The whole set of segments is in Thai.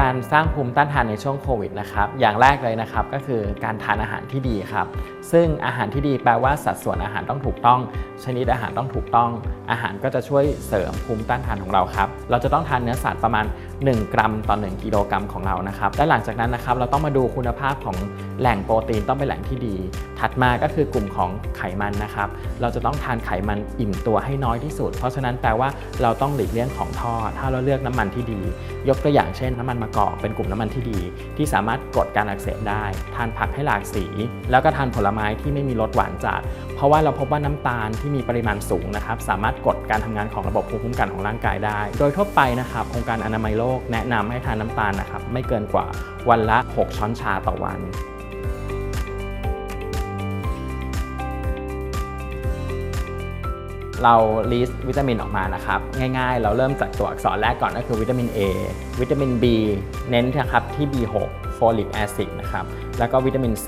การสร้างภูมิต้านทานในช่วงโควิดนะครับ อย่างแรกเลยนะครับก็คือการทานอาหารที่ดีครับ ซึ่งอาหารที่ดีแปลว่าสัดส่วนอาหารต้องถูกต้อง ชนิดอาหารต้องถูกต้อง อาหารก็จะช่วยเสริมภูมิต้านทานของเราครับ เราจะต้องทานเนื้อสัตว์ประมาณ 1 กรัมต่อ 1 กิโลกรัมของเรานะครับ และหลังจากนั้นนะครับเราต้องมาดูคุณภาพของแหล่งโปรตีนต้องเป็นแหล่งที่ดี ถัดมาก็คือกลุ่มของไขมันนะครับ เราจะต้องทานไขมันอิ่มตัวให้น้อยที่สุด เพราะฉะนั้นแปลว่าเราต้องหลีกเลี่ยงของทอด ถ้าเราเลือกน้ำมันที่ดี ยกตัวอย่างเช่น น้ำมันมะกอกเป็นกลุ่มน้ำมันที่ดี ที่สามารถกดการอักเสบได้ ทานผักให้หลากสี แล้วก็ทานผลไม้ที่ไม่มีรสหวานจัด เพราะว่าเราพบว่าน้ำตาลที่มีปริมาณสูงนะครับสามารถกดการทำงานของระบบภูมิคุ้มกันของร่างกายได้ โดยทั่วไปนะครับองค์การอนามัยโลกแนะนำให้ทานน้ำตาลนะครับไม่เกินกว่าวันละ 6 ช้อนชาต่อวัน เราลิสต์วิตามินออกมานะครับ ง่ายๆ เราเริ่มจากตัวอักษรแรกก่อนก็คือวิตามิน A วิตามิน B เน้นนะครับที่ B6 โฟลิกแอซิดนะครับแล้วก็วิตามิน C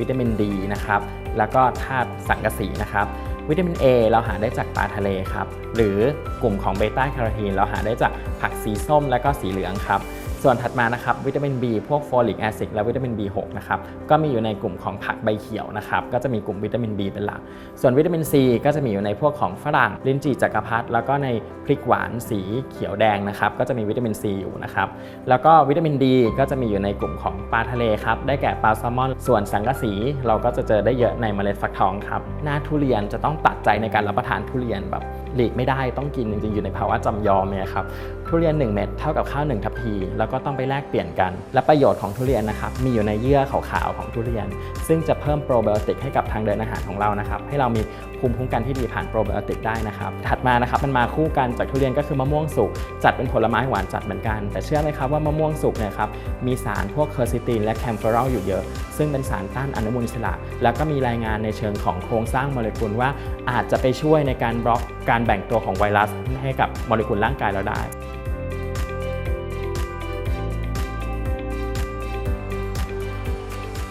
วิตามิน D นะครับแล้วก็ธาตุสังกะสีนะครับวิตามิน A เราหาได้จากปลาทะเลครับ หรือกลุ่มของเบต้าแคโรทีนเราหาได้จากผักสีส้มและก็สีเหลืองครับ ส่วนถัดมานะครับวิตามิน B พวกโฟลิกแอซิดและวิตามิน B6 นะครับก็มีอยู่ในกลุ่มของผักใบเขียวนะครับก็จะมีกลุ่มวิตามิน B เป็นหลัก ส่วนวิตามิน C ก็จะมีอยู่ในพวกของฝรั่งลิ้นจี่จักรพรรดิแล้วก็ในพริกหวานสีเขียวแดงนะครับก็จะมีวิตามิน C อยู่นะครับแล้วก็วิตามิน D ก็จะมีอยู่ในกลุ่มของปลาทะเลครับได้แก่ปลาแซลมอน ส่วนสังกะสี เราก็จะเจอได้เยอะในเมล็ดฟักทองครับหน้าทุเรียนจะต้องตัดใจในการรับประทานทุเรียนแบบหลีกไม่ได้ต้องกินจริงๆอยู่ในภาวะจำยอมเนี่ยครับ ทุเรียน 1 เม็ดเท่ากับข้าว1ทัพพี แล้วก็ต้องไปแลกเปลี่ยนกัน และประโยชน์ของทุเรียนนะครับมีอยู่ในเยื่อขาวๆของทุเรียน ซึ่งจะเพิ่มโปรไบโอติกให้กับทางเดินอาหารของเรานะครับให้เรามีภูมิคุ้มกันที่ดีผ่านโปรไบโอติกได้นะครับถัดมานะครับมันมาคู่กันจากทุเรียนก็คือมะม่วงสุกจัดเป็นผลไม้หวานจัดเหมือนกัน แต่เชื่อไหมครับว่ามะม่วงสุกเนี่ยครับมีสารพวกเคอร์ซิตินและแคมเฟอรอลอยู่เยอะ ซึ่งเป็นสารต้านอนุมูลอิสระ แล้วก็มีรายงานในเชิงของโครงสร้างโมเลกุลว่าอาจจะไปช่วยในการบล็อกการแบ่งตัวของไวรัสให้กับโมเลกุลร่างกายเราได้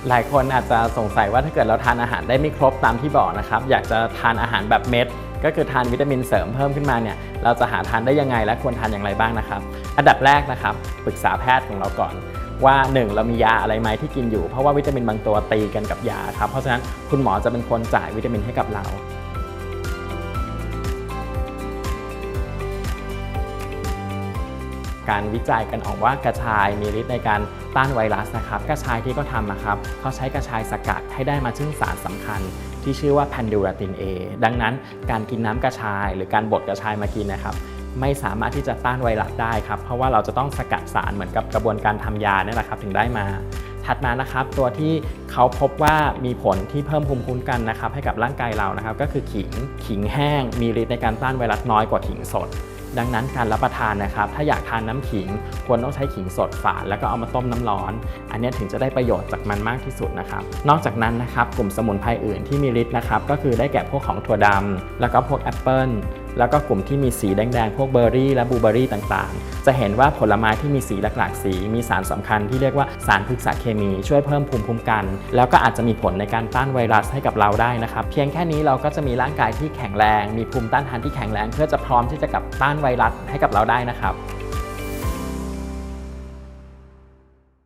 หลายคนอาจจะสงสัยว่าถ้าเกิดเราทานอาหารได้ไม่ครบตามที่บอกนะครับ อยากจะทานอาหารแบบเม็ด ก็คือทานวิตามินเสริมเพิ่มขึ้นมาเนี่ยเราจะหาทานได้ยังไงและควรทานอย่างไรบ้างนะครับ อันดับแรกนะครับปรึกษาแพทย์ของเราก่อนว่า 1 เรามียาอะไรไหมที่กินอยู่เพราะว่าวิตามินบางตัวตีกันกับยาครับเพราะฉะนั้นคุณหมอจะเป็นคนจ่ายวิตามินให้กับเรา การวิจัยกันออกว่ากระชายมีฤทธิ์ในการต้านไวรัสนะครับกระชายที่เขาทำนะครับเขาใช้กระชายสกัดให้ได้มาซึ่งสารสำคัญ ที่ชื่อว่าแพนดูราติน A ดังนั้นการกินน้ำกระชาย หรือการบดกระชายมากินนะครับไม่สามารถที่จะต้านไวรัสได้ครับเพราะว่าเราจะต้องสกัดสารเหมือนกับกระบวนการทำยาเนี่ยแหละครับถึงได้มาถัดมานะครับตัวที่เขาพบว่ามีผลที่เพิ่มภูมิคุ้มกันนะครับให้กับร่างกายเรานะครับก็คือขิงขิงแห้งมีฤทธิ์ในการต้านไวรัสน้อยกว่าขิงสด ดังนั้นการรับประทานนะครับ ถ้าอยากทานน้ำขิง ควรต้องใช้ขิงสดฝานแล้วก็เอามาต้มน้ำร้อน อันนี้ถึงจะได้ประโยชน์จากมันมากที่สุดนะครับ นอกจากนั้นนะครับกลุ่มสมุนไพรอื่นที่มีฤทธิ์นะครับก็คือได้แก่พวกของถั่วดำแล้วก็พวกแอปเปิล แล้วก็กลุ่มที่มีสีแดงๆ พวกเบอร์รี่และบลูเบอร์รี่ต่างๆ จะเห็นว่าผลไม้ที่มีสีหลากๆ สี มีสารสำคัญที่เรียกว่าสารพฤกษเคมีช่วยเพิ่มภูมิคุ้มกัน แล้วก็อาจจะมีผลในการต้านไวรัสให้กับเราได้นะครับ เพียงแค่นี้เราก็จะมีร่างกายที่แข็งแรง มีภูมิต้านทานที่แข็งแรง เพื่อจะพร้อมที่จะกับต้านไวรัสให้กับเราได้นะครับ